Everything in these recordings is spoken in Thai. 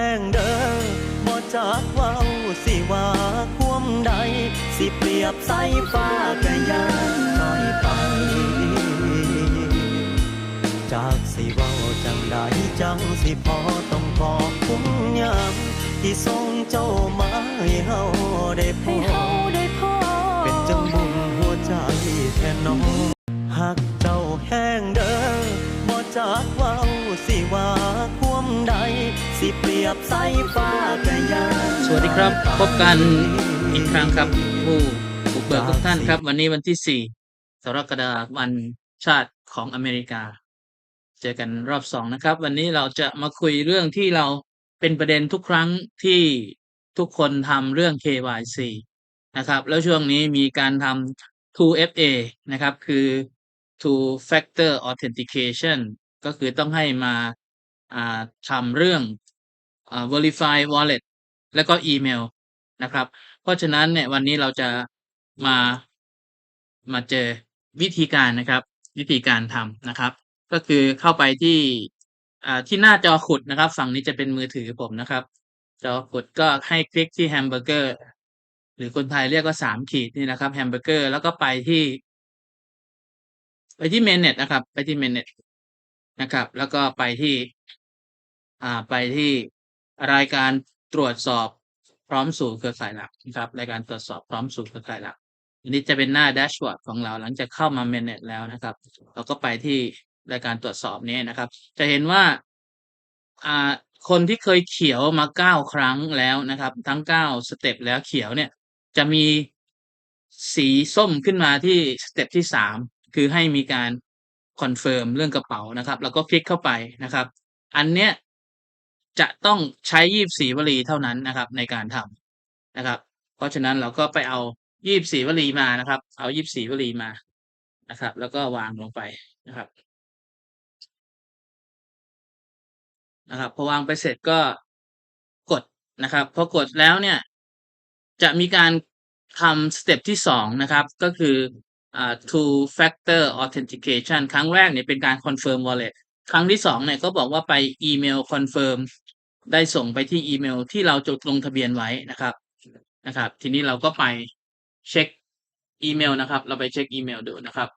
แงเด้อบ่จากเว้าสิว่าความใด สิเปรียบใส่ฟ้าก็ยังน้อยไป จากสิเว้าจังใดจังสิพอต้องขอบคุณยามที่ส่งเจ้ามาให้เฮาได้พบ สวัสดีครับ พบกันอีกครั้งครับ ผู้บุกเบิกทุกท่านครับ วันนี้วันที่4กรกฎามวันชาติของอเมริกา เจอกันรอบสองนะครับ วันนี้เราจะมาคุยเรื่องที่เราเป็นประเด็นทุกครั้งที่ทุกคนทำเรื่อง KYC นะครับ แล้วช่วงนี้มีการทำ 2FA นะครับ คือ two factor authentication ก็คือต้องให้มาทำเรื่อง verify wallet แล้วก็อีเมลนะครับ เพราะฉะนั้นเนี่ยวันนี้เราจะมามาเจอวิธีการนะครับ วิธีการทำนะครับ ก็คือเข้าไปที่อ่าที่หน้าจอขุดนะครับ ฝั่งนี้จะเป็นมือถือผมนะครับ จอขุดก็ให้คลิกที่แฮมเบอร์เกอร์หรือคนไทยเรียกว่าสามขีดนี่นะครับแฮมเบอร์เกอร์แล้วก็ไปที่ ไปที่เมนเน็ตนะครับ ไปที่เมนเน็ตนะครับ แล้วก็ไปที่ อ่าไปที่ รายการตรวจสอบพร้อมสู่เครือข่ายหลักนะครับรายการตรวจสอบพร้อมสู่เครือข่ายหลักอันนี้จะเป็นหน้าแดชบอร์ดของเราหลังจากเข้ามาเมนเน็ตแล้วนะครับ เราก็ไปที่รายการตรวจสอบนี้นะครับ จะเห็นว่าอ่าคนที่เคยเขียวมาเก้าครั้งแล้วนะครับ ทั้งเก้าสเต็ปแล้วเขียวเนี่ย จะมีสีส้มขึ้นมาที่สเต็ปที่สามคือให้มีการคอนเฟิร์มเรื่องกระเป๋านะครับ แล้วก็คลิกเข้าไปนะครับ อันเนี้ย จะต้องใช้ยีบสีวลีเท่านั้นนะครับ ในการทำนะครับ เพราะฉะนั้นเราก็ไปเอายีบสีวลีมานะครับ เอายีบสีวลีมานะครับ แล้วก็วางลงไปนะครับ นะครับพอวางไปเสร็จก็กดนะครับพอกดแล้วเนี่ย จะมีการทำสเต็ปที่สองนะครับ ก็คืออ่า two factor authentication ครั้งแรกเนี่ยเป็นการ confirm wallet ครั้งที่สองเนี่ยก็บอกว่าไปอีเมล confirm ได้ส่งไปที่อีเมลที่เราจดลงทะเบียนไว้นะครับนะครับ ทีนี้เราก็ไปเช็คอีเมลนะครับ เราไปเช็คอีเมลดูนะครับ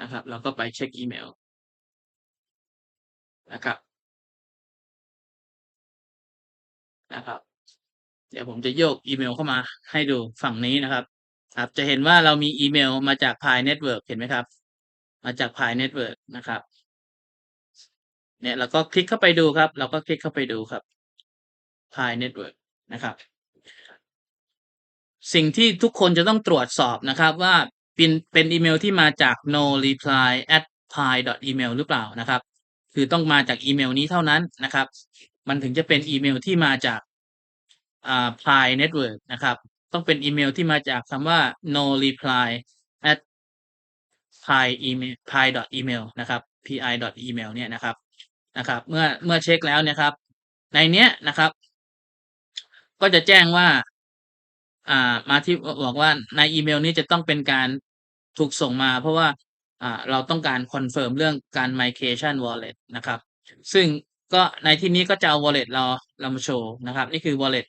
นะครับ เราก็ไปเช็คอีเมลนะครับนะครับ เดี๋ยวผมจะโยกอีเมลเข้ามาให้ดูฝั่งนี้นะครับครับจะเห็นว่าเรามีอีเมลมาจาก Pi Network เห็นไหมครับ มาจาก Pi Network นะครับ เนี่ยเราก็คลิกเข้าไปดูครับ เราก็คลิกเข้าไปดูครับ Pi Network นะครับ สิ่งที่ทุกคนจะต้องตรวจสอบนะครับ ว่าเป็นเป็นอีเมลที่มาจาก no reply at pi email หรือเปล่านะครับ คือต้องมาจากอีเมลนี้เท่านั้นนะครับ มันถึงจะเป็นอีเมลที่มาจากอ่า Pi Network นะครับ ต้องเป็นอีเมลที่มาจากคำว่า no reply at pi email pi email นะครับ pi email เนี่ยนะครับ นะครับ เมื่อเมื่อเช็คแล้วเนี่ยครับ ในเนี้ยนะครับ ก็จะแจ้งว่า อ่า มาที่บอกว่าในอีเมลนี้จะต้องเป็นการถูกส่งมา เพราะว่าอ่าเราต้องการคอนเฟิร์มเรื่องการ migration wallet นะครับ ซึ่งก็ในที่นี้ก็จะเอา wallet เราเรามาโชว์นะครับ นี่คือ wallet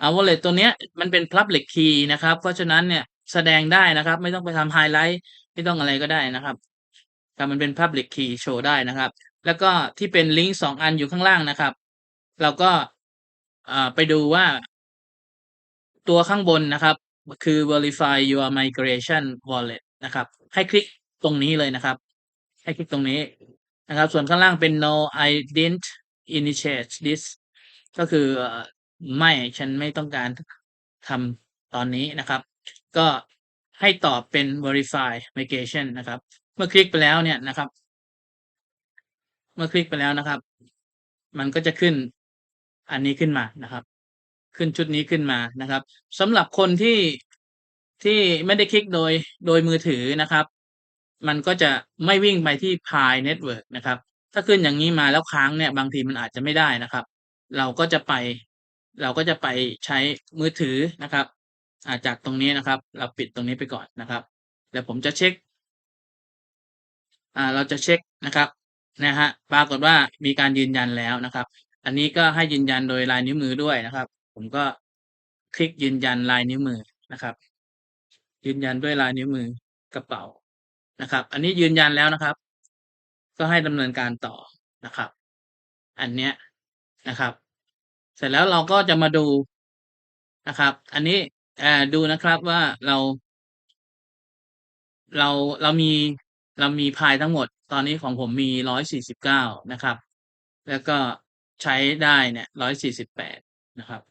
อ่า wallet ตัวเนี้ยมันเป็น public key นะครับ เพราะฉะนั้นเนี่ยแสดงได้นะครับ ไม่ต้องไปทำไฮไลท์ไม่ต้องอะไรก็ได้นะครับแต่มันเป็น public key โชว์ได้นะครับ แล้วก็ที่เป็นลิงก์สองอันอยู่ข้างล่างนะครับ เราก็ไปดูว่า ตัวข้างบนนะครับ คือ verify your migration wallet นะครับ ให้คลิกตรงนี้เลยนะครับ ให้คลิกตรงนี้นะครับ ส่วนข้างล่างเป็น no I didn't initiate this ก็คือไม่ฉันไม่ต้องการทำตอนนี้นะครับ ก็ให้ตอบเป็น verify migration นะครับ เมื่อคลิกไปแล้วเนี่ยนะครับ เมื่อคลิกไปแล้วนะครับ มันก็จะขึ้นอันนี้ขึ้นมานะครับ ขึ้นชุดนี้ขึ้นมานะครับสำหรับคนที่ที่ไม่ได้คลิกโดยโดยมือถือนะครับ มันก็จะไม่วิ่งไปที่ Pi Network นะครับ ถ้าขึ้นอย่างนี้มาแล้วค้างเนี่ย บางทีมันอาจจะไม่ได้นะครับ เราก็จะไป เราก็จะไปใช้มือถือนะครับอ่าจากตรงนี้นะครับ เราปิดตรงนี้ไปก่อนนะครับเดี๋ยวผมจะเช็ค อ่า เราจะเช็คนะครับ นะฮะปรากฏว่ามีการยืนยันแล้วนะครับ อันนี้ก็ให้ยืนยันโดยลายนิ้วมือด้วยนะครับ ผมก็คลิกยืนยันลายนิ้วมือนะครับ ยืนยันด้วยลายนิ้วมือกระเป๋านะครับ อันนี้ยืนยันแล้วนะครับ ก็ให้ดำเนินการต่อนะครับ อันเนี้ยนะครับ เสร็จแล้วเราก็จะมาดูนะครับ อันนี้เอ่อดูนะครับว่าเรา เราเรามี เรามีพายทั้งหมดตอนนี้ของผมมีร้อยสี่สิบเก้านะครับ แล้วก็ใช้ได้เนี่ยร้อยสี่สิบแปดนะครับ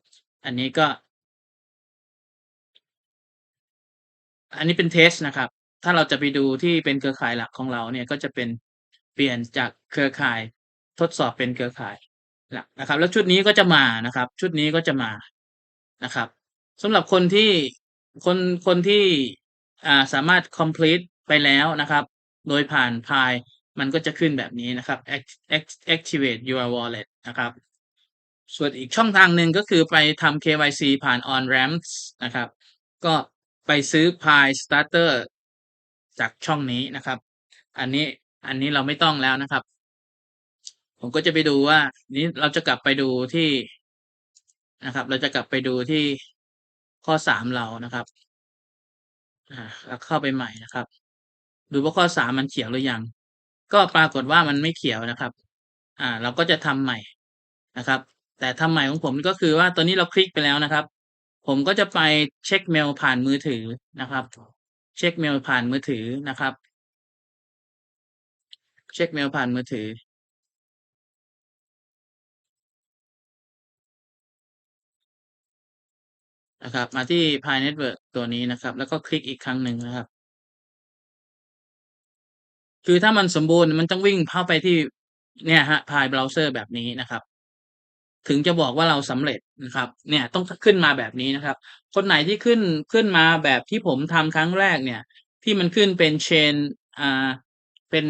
อันนี้ก็ อันนี้เป็นเทสนะครับ ถ้าเราจะไปดูที่เป็นเครือข่ายหลักของเราเนี่ยก็จะเป็นเปลี่ยนจากเครือข่ายทดสอบเป็นเครือข่ายหลักนะครับ แล้วชุดนี้ก็จะมานะครับ ชุดนี้ก็จะมานะครับสำหรับคนที่คนคนที่อ่าสามารถ complete ไปแล้วนะครับ โดยผ่านพายมันก็จะขึ้นแบบนี้นะครับ Act- Act- activate your wallet นะครับ ส่วนอีกช่องทางหนึ่งก็คือไปทำ KYC ผ่าน on ramps นะครับ ก็ไปซื้อ Pi Starter จากช่องนี้นะครับ อันนี้อันนี้เราไม่ต้องแล้วนะครับ ผมก็จะไปดูว่านี้เราจะกลับไปดูที่นะครับ เราจะกลับไปดูที่ข้อสามเรานะครับ อ่าแล้วเข้าไปใหม่นะครับ ดูว่าข้อสามมันเขียวหรือยัง ก็ปรากฏว่ามันไม่เขียวนะครับ อ่า เราก็จะทำใหม่นะครับ แต่ทำใหม่ของผมก็คือว่าตัวนี้เราคลิกไปแล้วนะครับ ผมก็จะไปเช็คเมลผ่านมือถือนะครับ เช็คเมลผ่านมือถือนะครับ เช็คเมลผ่านมือถือนะครับ มาที่ Pi Network ตัวนี้นะครับ แล้วก็คลิกอีกครั้งหนึ่งนะครับ คือถ้ามันสมบูรณ์มันต้องวิ่งเข้าไปที่เนี่ยฮะ Pi Browser แบบนี้นะครับ ถึงจะบอกว่าเราสำเร็จนะครับ เนี่ยต้องขึ้นมาแบบนี้นะครับ คนไหนที่ขึ้นขึ้นมาแบบที่ผมทำครั้งแรกเนี่ย ที่มันขึ้นเป็น chain อ่าเป็น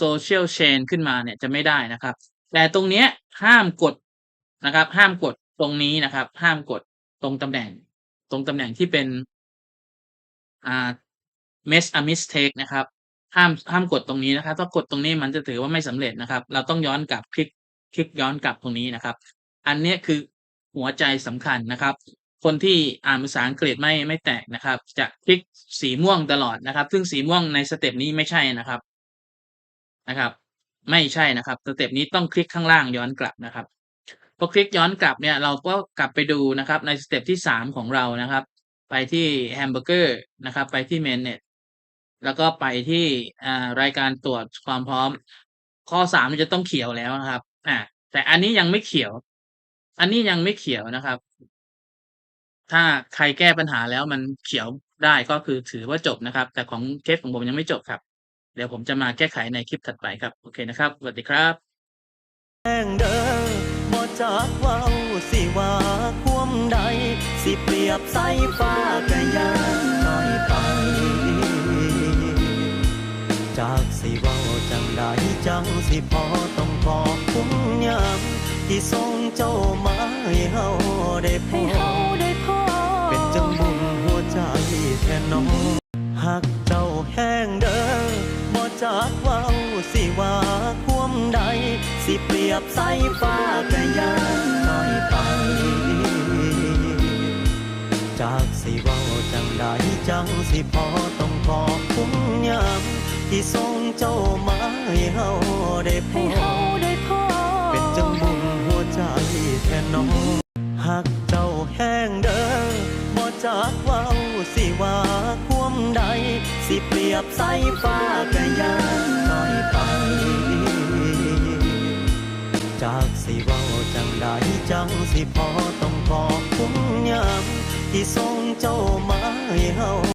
social chain ขึ้นมาเนี่ยจะไม่ได้นะครับ แต่ตรงเนี้ยห้ามกดนะครับ ห้ามกดตรงนี้นะครับ ห้ามกดตรงตำแหน่ง ตรงตำแหน่งที่เป็นอ่า miss a mistake นะครับ ห้ามห้ามกดตรงนี้นะครับ ถ้ากดตรงนี้มันจะถือว่าไม่สำเร็จนะครับ เราต้องย้อนกลับคลิกคลิกย้อนกลับตรงนี้นะครับ อันนี้คือหัวใจสำคัญนะครับ คนที่อ่านภาษาอังกฤษไม่ไม่แตกนะครับ จะคลิกสีม่วงตลอดนะครับ ซึ่งสีม่วงในสเต็ปนี้ไม่ใช่นะครับนะครับ ไม่ใช่นะครับสเต็ปนี้ต้องคลิกข้างล่างย้อนกลับนะครับพอคลิกย้อนกลับเนี่ยเราก็กลับไปดูนะครับในสเต็ปที่สามของเรานะครับ ไปที่แฮมเบอร์เกอร์นะครับ ไปที่เมนเน็ต แล้วก็ไปที่อ่ารายการตรวจความพร้อม ข้อสามจะต้องเขียวแล้วนะครับอ่าแต่อันนี้ยังไม่เขียว อันนี้ยังไม่เขียวนะครับ ถ้าใครแก้ปัญหาแล้วมันเขียวได้ก็คือถือว่าจบนะครับ แต่ของเคสของผมยังไม่จบครับ เดี๋ยวผมจะมาแก้ไขในคลิปถัดไปครับ โอเคนะครับสวัสดีครับแงเดิงบ่จากเว้าสิว่าควมใด สิเปรียบใส่ฟ้าก็ยังน้ จากสิเว้าจังใดจังสิพอต้องขอบคุณยามที่ส่งเจ้ามาให้เฮาได้พให้บเฮาได้พอเป็นจังบุญหัวใจแค่น้องหักเจ้าแห้งเดิงบ่จากเว้าสิว่าความใด สิเปรียบใส่ฟ้าก็ยังน้อยไป จากสิเว้าจังใดจังสิพอต้องขอบคุณยาม ที่ส่งเจ้ามาให้เฮาได้พให้บเฮาได้พอเป็นจังบุญหัวใจแค่น้องหักเจ้าแห้งเดิงบ่จากเว้าสิว่าความใด สิเปรียบใส่ฟ้าก็ยังน้อยไป จากสิเว้าจังใดจังสิพอต้องขอบคุณยามที่ส่งเจ้ามาให้เฮา